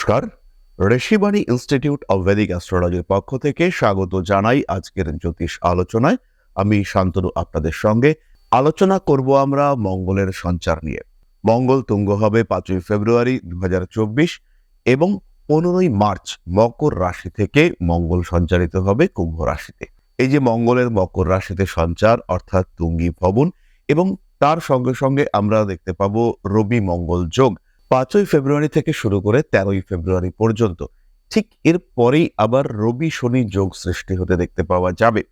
নমস্কার। Rishibani institute of Vedic অ্যাস্ট্রোলজির পক্ষ থেকে স্বাগত জানাই আজকের জ্যোতিষ আলোচনায়। আমি শান্তনু আপনাদের সঙ্গে। আলোচনা করব আমরা মঙ্গলের সঞ্চার নিয়ে। মঙ্গল তুঙ্গ হবে পাঁচই ফেব্রুয়ারি দু হাজার চব্বিশ এবং পনেরোই মার্চ মকর রাশি থেকে মঙ্গল সঞ্চারিত হবে কুম্ভ রাশিতে। এই যে মঙ্গলের মকর রাশিতে সঞ্চার অর্থাৎ তুঙ্গি ভবন এবং তার সঙ্গে সঙ্গে আমরা দেখতে পাবো রবি মঙ্গল যোগ। পাঁচই ফেব্রুয়ারি থেকে শুরু করে তেরোই ফেব্রুয়ারি পর্যন্ত ঠিক এর পরেই আবার রবি শনি যোগ সৃষ্টি হতে দেখতে পাওয়া যাবে।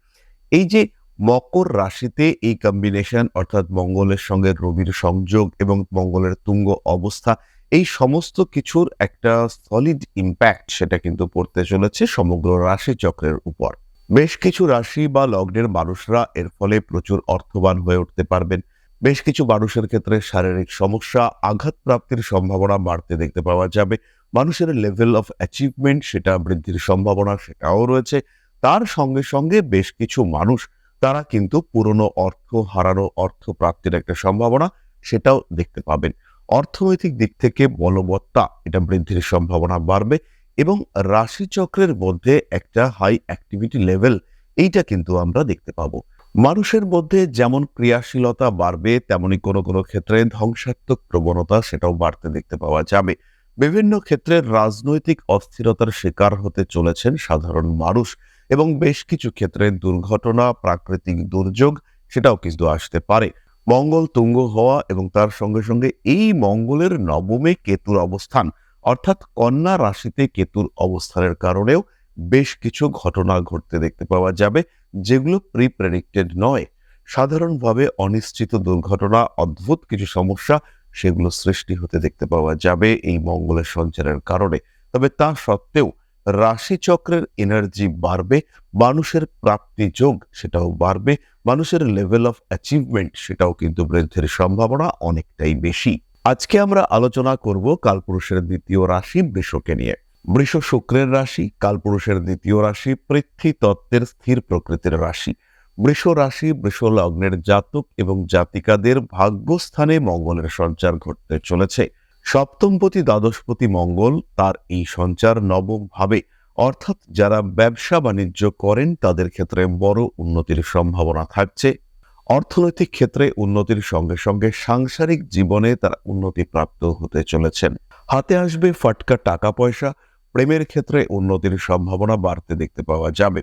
এই যে মকর রাশিতে এই কম্বিনেশন অর্থাৎ মঙ্গলের সঙ্গে রবির সংযোগ এবং মঙ্গলের তুঙ্গ অবস্থা, এই সমস্ত কিছুর একটা সলিড ইম্প্যাক্ট সেটা কিন্তু পড়তে চলেছে সমগ্র রাশি চক্রের উপর। বেশ কিছু রাশি বা লগ্নের মানুষরা এর ফলে প্রচুর অর্থবান হয়ে উঠতে পারবেন। বেশ কিছু মানুষের ক্ষেত্রে শারীরিক সমস্যা আঘাত প্রাপ্তির সম্ভাবনা বাড়তে দেখতে পাওয়া যাবে। মানুষের লেভেল অফ অ্যাচিভমেন্ট সেটা বৃদ্ধির সম্ভাবনা সেটাও রয়েছে। তার সঙ্গে সঙ্গে বেশ কিছু মানুষ, তারা কিন্তু পুরনো অর্থ হারানো অর্থ প্রাপ্তির একটা সম্ভাবনা সেটাও দেখতে পাবেন। অর্থনৈতিক দিক থেকে বলবত্তা এটা বৃদ্ধির সম্ভাবনা বাড়বে এবং রাশিচক্রের মধ্যে একটা হাই অ্যাক্টিভিটি লেভেল এইটা কিন্তু আমরা দেখতে পাবো। মানুষের মধ্যে যেমন ক্রিয়াশীলতা বাড়বে, তেমনি কোনো কোনো ক্ষেত্রে ধ্বংসাত্মক প্রবণতা সেটাও বাড়তে দেখতে পাওয়া যাবে বিভিন্ন ক্ষেত্রে রাজনৈতিক অস্থিরতার শিকার হতে চলেছেন সাধারণ মানুষ এবং বেশ কিছু ক্ষেত্রে দুর্ঘটনা, প্রাকৃতিক দুর্যোগ সেটাও কিন্তু আসতে পারে। মঙ্গল তুঙ্গ হওয়া এবং তার সঙ্গে সঙ্গে এই মঙ্গলের নবমে কেতুর অবস্থান, অর্থাৎ কন্যা রাশিতে কেতুর অবস্থানের কারণেও বেশ কিছু ঘটনা ঘটতে দেখতে পাওয়া যাবে, যেগুলো প্রি প্রেডিক্টেড নয়। সাধারণভাবে অনিশ্চিত দুর্ঘটনা, অদ্ভুত কিছু সমস্যা, সেগুলো সৃষ্টি হতে দেখতে পাওয়া যাবে এই মঙ্গলের সঞ্চারের কারণে। তবে তা সত্ত্বেও রাশিচক্রের এনার্জি বাড়বে, মানুষের প্রাপ্তি যোগ সেটাও বাড়বে, মানুষের লেভেল অফ অ্যাচিভমেন্ট সেটাও কিন্তু বৃদ্ধির সম্ভাবনা অনেকটাই বেশি। আজকে আমরা আলোচনা করব কালপুরুষের দ্বিতীয় রাশি বৃষকে নিয়ে। বৃষ শুক্রের রাশি, কালপুরুষের দ্বিতীয় রাশি, পৃথ্বী তত্ত্বের স্থির প্রকৃতির রাশি। বৃষ রাশি, বৃষ লগ্নের জাতক এবং জাতিকাদের ভাগ্যস্থানে মঙ্গলের সঞ্চার ঘটতে চলেছে। সপ্তমপতি দ্বাদশপতি মঙ্গল, তার এই সঞ্চার নবম ভাবে অর্থাৎ যারা ব্যবসা বাণিজ্য করেন, তাদের ক্ষেত্রে বড় উন্নতির সম্ভাবনা থাকছে। অর্থনৈতিক ক্ষেত্রে উন্নতির সঙ্গে সঙ্গে সাংসারিক জীবনে তারা উন্নতি প্রাপ্ত হতে চলেছেন। হাতে আসবে ফাটকা টাকা পয়সা প্রেমের ক্ষেত্রে উন্নতির সম্ভাবনা বাড়তে দেখতে পাওয়া যাবে।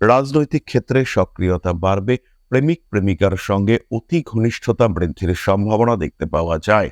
রাজনৈতিক ক্ষেত্রে সক্রিয়তা বাড়বে, প্রেমিক প্রেমিকার সঙ্গে অতি ঘনিষ্ঠতা বৃদ্ধির সম্ভাবনা দেখতে পাওয়া যায়।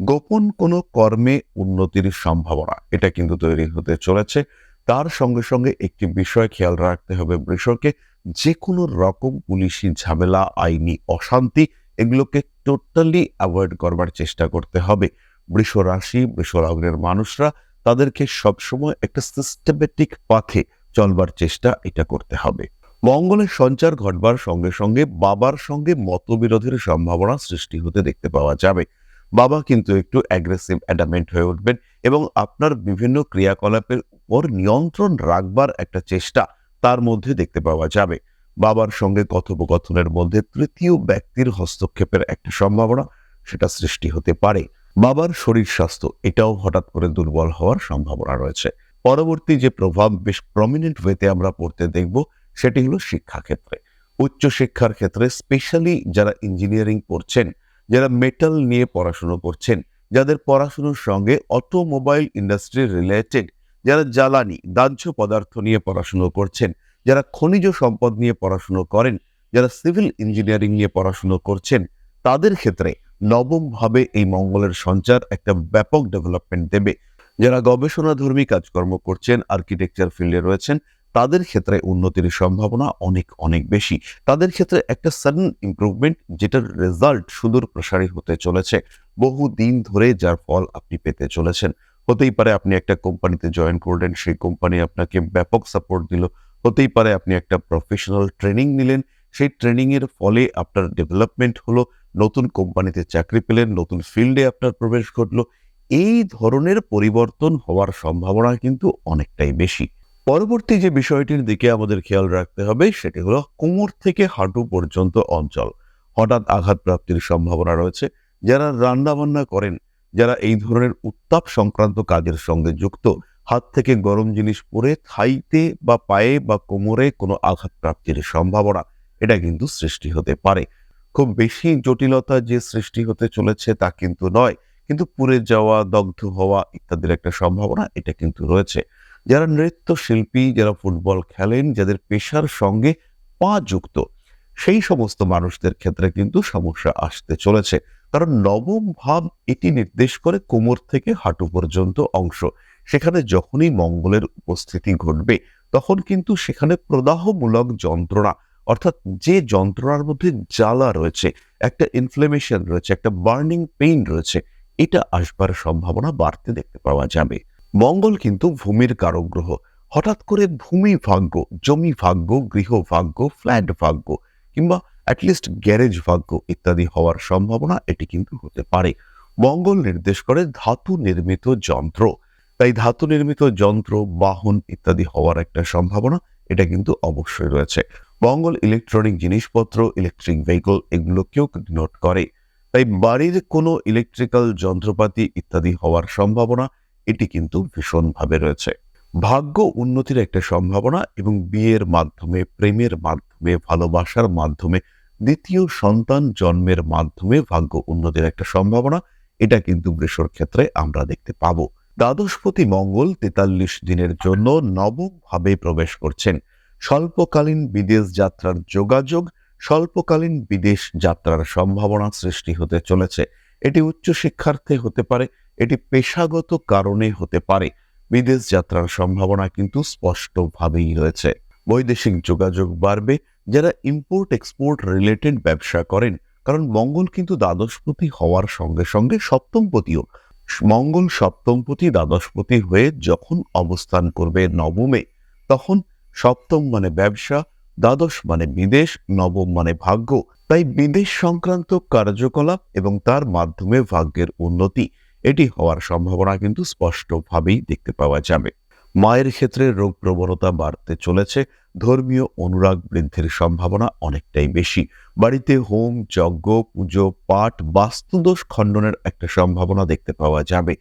গোপন কোনো কর্মে উন্নতির সম্ভাবনা, এটা কিন্তু তৈরি হতে চলেছে। তার সঙ্গে সঙ্গে একটি বিষয় খেয়াল রাখতে হবে বৃষকে যে কোনো রকম পুলিশি ঝামেলা, আইনি অশান্তি, এগুলোকে টোটালি অ্যাভয়েড করবার চেষ্টা করতে হবে। বৃষ রাশি, বৃষ লগ্নের মানুষরা তাদেরকে সবসময় একটা সিস্টেমেটিক পাথে চলবার চেষ্টা এটা করতে হবে। মঙ্গলের সঞ্চার ঘটবার সঙ্গে সঙ্গে বাবার সঙ্গে মতবিরোধের সম্ভাবনা সৃষ্টি হতে দেখতে পাওয়া যাবে। বাবা কিন্তু একটু অ্যাগ্রেসিভ অ্যাডামেন্ট হয়ে উঠবেন এবং আপনার বিভিন্ন ক্রিয়াকলাপের উপর নিয়ন্ত্রণ রাখবার একটা চেষ্টা তার মধ্যে দেখতে পাওয়া যাবে। বাবার সঙ্গে কথোপকথনের মধ্যে তৃতীয় ব্যক্তির হস্তক্ষেপের একটা সম্ভাবনা সেটা সৃষ্টি হতে পারে। বাবার শরীর স্বাস্থ্য, এটাও হঠাৎ করে দুর্বল হওয়ার সম্ভাবনা রয়েছে। পরবর্তী যে প্রভাব বেশ প্রমিনেন্ট ওয়েতে আমরা পড়তে দেখব, সেটি হলো শিক্ষাক্ষেত্রে। উচ্চশিক্ষার ক্ষেত্রে স্পেশালি যারা ইঞ্জিনিয়ারিং পড়ছেন, যারা মেটাল নিয়ে পড়াশুনো করছেন, যাদের পড়াশুনোর সঙ্গে অটোমোবাইল ইন্ডাস্ট্রি রিলেটেড যারা জ্বালানি, দাহ্য পদার্থ নিয়ে পড়াশুনো করছেন, যারা খনিজ সম্পদ নিয়ে পড়াশুনো করেন, যারা সিভিল ইঞ্জিনিয়ারিং নিয়ে পড়াশুনো করছেন, তাদের ক্ষেত্রে নবমভাবে এই মঙ্গলের সঞ্চার একটা ব্যাপক ডেভেলপমেন্ট দেবে। যারা গবেষণাধর্মী কাজকর্ম করছেন আর্কিটেকচার ফিল্ডে রয়েছেন, তাদের ক্ষেত্রে উন্নতির সম্ভাবনা অনেক অনেক বেশি। তাদের ক্ষেত্রে একটা সাডেন ইমপ্রুভমেন্ট যেটার রেজাল্ট সুদূর প্রসারী হতে চলেছে। বহু দিন ধরে যার ফল আপনি পেতে চলেছেন। হতেই পারে আপনি একটা কোম্পানিতে জয়েন করলেন, সেই কোম্পানি আপনাকে ব্যাপক সাপোর্ট দিল। হতেই পারে আপনি একটা প্রফেশনাল ট্রেনিং নিলেন সেই ট্রেনিংয়ের ফলে আপনার ডেভেলপমেন্ট হলো, নতুন কোম্পানিতে চাকরি পেলেন, নতুন ফিল্ডে আপনার প্রবেশ ঘটলো। এই ধরনের পরিবর্তন হওয়ার সম্ভাবনা কিন্তু অনেকটাই বেশি। পরবর্তী যে বিষয়টির দিকে আমাদের খেয়াল রাখতে হবে, সেটি হলো কোমর থেকে হাঁটু পর্যন্ত অঞ্চল। হঠাৎ আঘাত প্রাপ্তির সম্ভাবনা রয়েছে। যারা রান্না বান্না করেন, যারা এই ধরনের উত্তাপ সংক্রান্ত কাজের সঙ্গে যুক্ত, হাত থেকে গরম জিনিস পরে থাইতে বা পায়ে বা কোমরে কোনো আঘাত প্রাপ্তির সম্ভাবনা এটা কিন্তু সৃষ্টি হতে পারে। খুব বেশি জটিলতা যে সৃষ্টি হতে চলেছে তা কিন্তু নয়, কিন্তু পুড়ে যাওয়া, দগ্ধ হওয়া ইত্যাদির একটা সম্ভাবনা এটা কিন্তু রয়েছে। যারা নৃত্য শিল্পী যারা ফুটবল খেলেন, যাদের পেশার সঙ্গে পা যুক্ত, সেই সমস্ত মানুষদের ক্ষেত্রে কিন্তু সমস্যা আসতে চলেছে। কারণ নবম ভাব এটি নির্দেশ করে কোমর থেকে হাঁটু পর্যন্ত অংশ। সেখানে যখনই মঙ্গলের উপস্থিতি ঘটবে, তখন কিন্তু সেখানে প্রদাহমূলক যন্ত্রণা অর্থাৎ যে যন্ত্রণার মধ্যে জ্বালা রয়েছে, একটা ইনফ্লেমেশন রয়েছে, একটা বার্নিং পেইন রয়েছে, এটা আসবার সম্ভাবনা বাড়তে দেখতে পাওয়া যাবে। মঙ্গল কিন্তু ভূমির কারক গ্রহ। হঠাৎ করে ভূমি ভাগ্য, জমি ভাগ্য, গৃহ ভাগ্য ফ্ল্যাট ভাগ্য কিংবা অ্যাটলিস্ট গ্যারেজ ভাগ্য ইত্যাদি হওয়ার সম্ভাবনা এটি কিন্তু হতে পারে। মঙ্গল নির্দেশ করে ধাতু নির্মিত যন্ত্র। তাই ধাতু নির্মিত যন্ত্র, বাহন ইত্যাদি হওয়ার একটা সম্ভাবনা, এটা কিন্তু অবশ্যই রয়েছে। মঙ্গল ইলেকট্রনিক জিনিসপত্র ইলেকট্রিক ভেহিকল এগুলোকেও নোট করে। তাই বাড়ির কোনো ইলেকট্রিক্যাল যন্ত্রপাতি ইত্যাদি হওয়ার সম্ভাবনা এটি কিন্তু ভীষণভাবে রয়েছে। ভাগ্য উন্নতির একটা সম্ভাবনা এবং বিয়ের মাধ্যমে, প্রেমের মাধ্যমে, ভালোবাসার মাধ্যমে, দ্বিতীয় সন্তান জন্মের মাধ্যমে ভাগ্য উন্নতির একটা সম্ভাবনা, এটা কিন্তু বৃষর ক্ষেত্রে আমরা দেখতে পাবো। দ্বাদশপতি মঙ্গল তেতাল্লিশ দিনের জন্য নবমভাবে প্রবেশ করছেন। স্বল্পকালীন বিদেশ যাত্রার যোগাযোগ, স্বল্পকালীন বিদেশ যাত্রার সম্ভাবনা সৃষ্টি হতে চলেছে। এটি উচ্চশিক্ষার্থে হতে পারে, এটি পেশাগত কারণে হতে পারে। বিদেশ যাত্রার সম্ভাবনা কিন্তু স্পষ্টভাবেই রয়েছে। বৈদেশিক যোগাযোগ বাড়বে, যারা ইম্পোর্ট এক্সপোর্ট রিলেটেড ব্যবসা করেন, কারণ মঙ্গল কিন্তু দ্বাদশপতি হওয়ার সঙ্গে সঙ্গে সপ্তমপতিও। মঙ্গল সপ্তমপতি দ্বাদশপতি হয়ে যখন অবস্থান করবে নবমে, তখন সপ্তম মানে ব্যবসা, দ্বাদশ মানে বিদেশ, নবম মানে ভাগ্য। তাই বিদেশ সংক্রান্ত কার্যকলাপ এবং তার মাধ্যমে ভাগ্যের উন্নতি, এটি হওয়ার সম্ভাবনা কিন্তু স্পষ্টভাবেই দেখতে পাওয়া যাবে। মায়ের ক্ষেত্রে রোগ প্রবণতা বাড়তে চলেছে, ধর্মীয় অনুরাগ বৃদ্ধির সম্ভাবনা অনেকটাই বেশি। বাড়িতে হোম, যজ্ঞ, পুজো, পাঠ, বাস্তুদোষ খণ্ডনের একটা সম্ভাবনা দেখতে পাওয়া যাবে।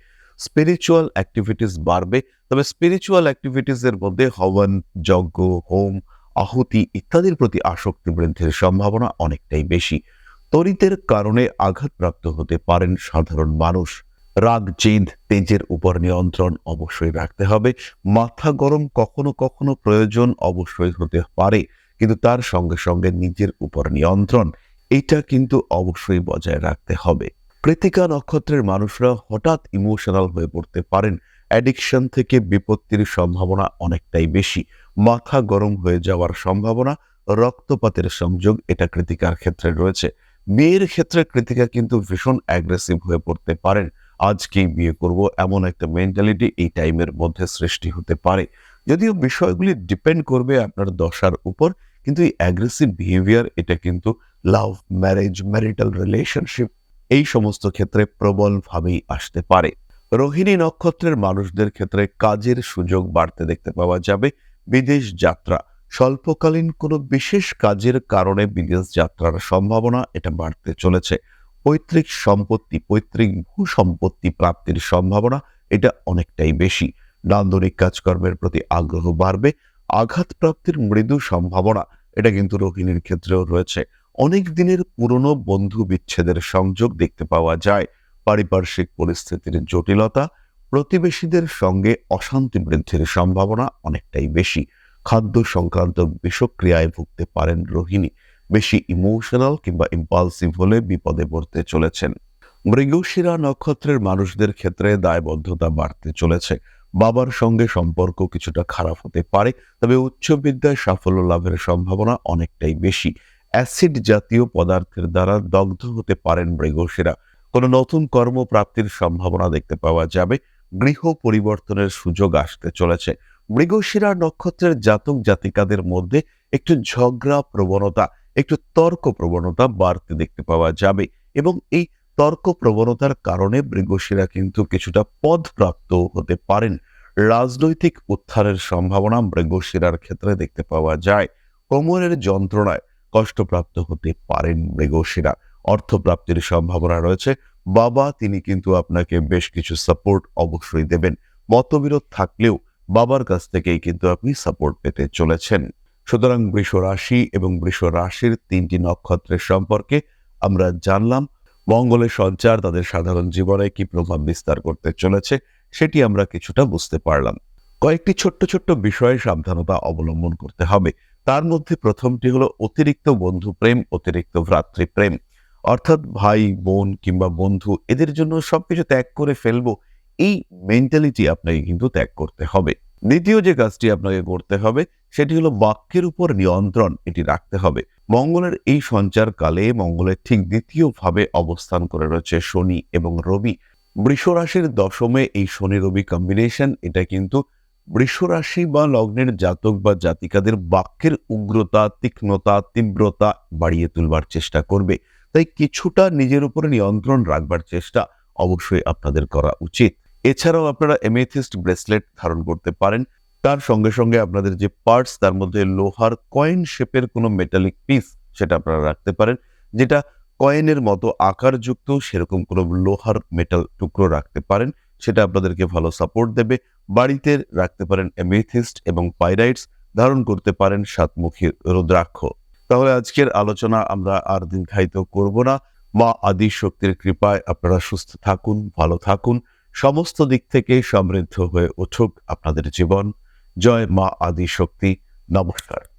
স্পিরিচুয়াল অ্যাক্টিভিটিস বাড়বে। তবে স্পিরিচুয়াল অ্যাক্টিভিটিসের মধ্যে হবন যজ্ঞ, হোম, আহুতি ইত্যাদির প্রতি আসক্তি বৃদ্ধির সম্ভাবনা অনেকটাই বেশি। তরিতের কারণে আঘাতপ্রাপ্ত হতে পারেন সাধারণ মানুষ। রাগ জেদ তেজের উপর নিয়ন্ত্রণ অবশ্যই রাখতে হবে। মাথা গরম কখনো কখনো প্রয়োজন অবশ্যই হতে পারে, কিন্তু তার সঙ্গে সঙ্গে নিজের উপর নিয়ন্ত্রণ, এটা কিন্তু অবশ্যই বজায় রাখতে হবে। কৃতিকা নক্ষত্রের মানুষরা হঠাৎ ইমোশনাল হয়ে পড়তে পারেন। অ্যাডিকশন থেকে বিপত্তির সম্ভাবনা অনেকটাই বেশি। মাথা গরম হয়ে যাওয়ার সম্ভাবনা, রক্তপাতের সংযোগ এটা কৃতিকার ক্ষেত্রে রয়েছে। বিয়ের ক্ষেত্রে কৃতিকা কিন্তু ভীষণ অ্যাগ্রেসিভ হয়ে পড়তে পারেন। আজকেই বিয়ে করব এমন একটা মেন্টালিটি এই টাইমের মধ্যে সৃষ্টি হতে পারে। যদিও বিষয়গুলি ডিপেন্ড করবে আপনার দশার উপর, কিন্তু এই অ্যাগ্রেসিভ বিহেভিয়ার এটা কিন্তু লাভ ম্যারেজ ম্যারিটাল রিলেশনশিপ এই সমস্ত ক্ষেত্রে প্রবলভাবেই আসতে পারে। রোহিণী নক্ষত্রের মানুষদের ক্ষেত্রে কাজের সুযোগ বাড়তে দেখতে পাওয়া যাবে। বিদেশ যাত্রা, স্বল্পকালীন কোনো বিশেষ কাজের কারণে বিদেশ যাত্রার সম্ভাবনা এটা বাড়তে চলেছে। পৈতৃক সম্পত্তি, পৈতৃক ভূ সম্পত্তি প্রাপ্তির সম্ভাবনা এটা অনেকটাই বেশি। নান্দনিক কাজকর্মের প্রতি আগ্রহ বাড়বে আঘাত প্রাপ্তির মৃদু সম্ভাবনা এটা কিন্তু রোহিণীর ক্ষেত্রেও রয়েছে। অনেক দিনের পুরনো বন্ধু বিচ্ছেদের সংযোগ দেখতে পাওয়া যায়। পারিপার্শ্বিক পরিস্থিতির জটিলতা প্রতিবেশীদের সঙ্গে অশান্তি বৃদ্ধির সম্ভাবনা অনেকটাই বেশি। খাদ্য সংক্রান্ত বিষক্রিয়ায় ভুগতে পারেন রোহিণী। বেশি ইমোশনাল কিংবা ইম্পালসিভ হলে বিপদে পড়তে চলেছেন। মৃগশিরা নক্ষত্রের মানুষদের ক্ষেত্রে দায়বদ্ধতা বাড়তে চলেছে। বাবার সঙ্গে সম্পর্ক কিছুটা খারাপ হতে পারে, তবে উচ্চ বিদ্যায় সাফল্য লাভের সম্ভাবনা অনেকটাই বেশি। অ্যাসিড জাতীয় পদার্থের দ্বারা দগ্ধ হতে পারেন মৃগশিরা। কোনো নতুন কর্মপ্রাপ্তির সম্ভাবনা দেখতে পাওয়া যাবে। গৃহ পরিবর্তনের সুযোগ আসতে চলেছে। মৃগশিরা নক্ষত্রের জাতক জাতিকাদের মধ্যে একটু ঝগড়া প্রবণতা, একটু তর্ক প্রবণতা বাড়তে দেখতে পাওয়া যাবে এবং এই তর্ক প্রবণতার কারণে মৃগশিরা কিন্তু কিছুটা পদপ্রাপ্ত হতে পারেন। রাজনৈতিক উত্থানের সম্ভাবনা মৃগশিরার ক্ষেত্রে দেখতে পাওয়া যায়। কোমরের যন্ত্রণায় কষ্টপ্রাপ্ত হতে পারেন মৃগশিরা অর্থপ্রাপ্তির সম্ভাবনা রয়েছে। বাবা, তিনি কিন্তু আপনাকে বেশ কিছু সাপোর্ট অবশ্যই দেবেন। মতবিরোধ থাকলেও বাবার কাছ থেকেই কিন্তু আপনি সাপোর্ট পেতে চলেছেন। সুতরাং বৃষ রাশি এবং বৃষ রাশির তিনটি নক্ষত্রের সম্পর্কে আমরা জানলাম। মঙ্গলের সঞ্চার তাদের সাধারণ জীবনে কি প্রভাব বিস্তার করতে চলেছে, সেটি আমরা কিছুটা বুঝতে পারলাম। কয়েকটি ছোট্ট ছোট্ট বিষয়ে সাবধানতা অবলম্বন করতে হবে। তার মধ্যে প্রথমটি হলো অতিরিক্ত বন্ধু প্রেম, অতিরিক্ত ভ্রাতৃপ্রেম। অর্থাৎ ভাই, বোন কিংবা বন্ধু, এদের জন্য সবকিছু ত্যাগ করে ফেলব, এই মেন্টালিটি আপনাকে কিন্তু ত্যাগ করতে হবে। দ্বিতীয় যে কাজটি আপনাকে করতে হবে, সেটি হলো বাক্যের উপর নিয়ন্ত্রণ এটি রাখতে হবে। মঙ্গলের এই সঞ্চার কালে মঙ্গলের ঠিক দ্বিতীয় ভাবে অবস্থান করে রয়েছে শনি এবং রবি। বৃষ রাশির দশমে এই শনি রবি কম্বিনেশন এটা কিন্তু বৃষ রাশি বা লগ্নের জাতক বা জাতিকাদের বাক্যের উগ্রতা, তীক্ষ্ণতা, তীব্রতা বাড়িয়ে তুলবার চেষ্টা করবে। তাই কিছুটা নিজের উপরে নিয়ন্ত্রণ রাখবার চেষ্টা অবশ্যই আপনাদের করা উচিত। এছাড়াও আপনারা এমেথিস্ট ব্রেসলেট ধারণ করতে পারেন। তার সঙ্গে সঙ্গে আপনাদের যে পার্টস, তার মধ্যে লোহার কয়েন শেপের কোনো মেটালিক পিস সেটা আপনারা রাখতে পারেন, যেটা কয়েনের মতো আকারযুক্ত সেরকম কোনো লোহার মেটাল টুকরো রাখতে পারেন। সেটা আপনাদেরকে ভালো সাপোর্ট দেবে। বাড়িতে রাখতে পারেন এমেথিস্ট এবং পাইরাইটস ধারণ করতে পারেন সাতমুখী রুদ্রাক্ষ। তাহলে আজকের আলোচনা আমরা আর দীর্ঘায়িত করব না। মা আদি শক্তির কৃপায় আপনারা সুস্থ থাকুন, ভালো থাকুন। সমস্ত দিক থেকে সমৃদ্ধ হয়ে উঠুক আপনাদের জীবন। জয় মা আদি শক্তি নমস্কার।